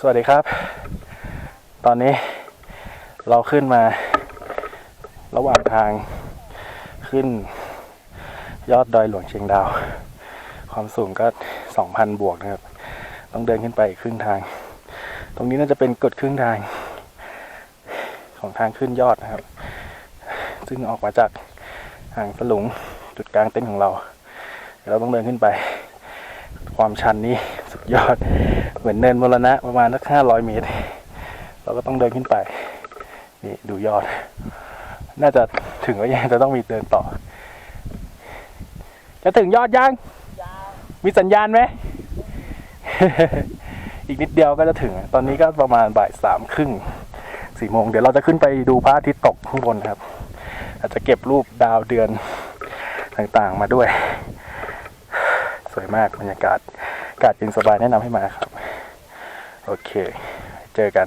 สวัสดีครับ ตอนนี้เราขึ้นมา ระหว่างทางขึ้นยอดดอยหลวงเชียงดาว ความสูงก็ 2,000 บวกนะครับ ต้องเดินขึ้นไปอีกครึ่งทาง ตรงนี้น่าจะเป็นกฎครึ่งทาง ของทางขึ้นยอดนะครับ ซึ่งออกมาจากห่างสลุงจุดกลางเต็นท์ของเรา เราต้องเดินขึ้นไป ความชันนี้ สุดยอด เหมือนเนินมรณะประมาณสักห้าร้อยเมตร เราก็ต้องเดินขึ้นไป นี่ดูยอด น่าจะถึงแล้วยังจะต้องมีเดินต่อ จะถึงยอดยัง มีสัญญาณไหม อีกนิดเดียวก็จะถึง ตอนนี้ก็ประมาณบ่ายสามครึ่งสี่โมง เดี๋ยวเราจะขึ้นไปดูพระอาทิตย์ตกข้างบนครับ อาจจะเก็บรูปดาวเดือนต่างๆมาด้วย สวยมากบรรยากาศ อากาศเย็นสบายแนะนำให้มาครับ โอเค เจอกัน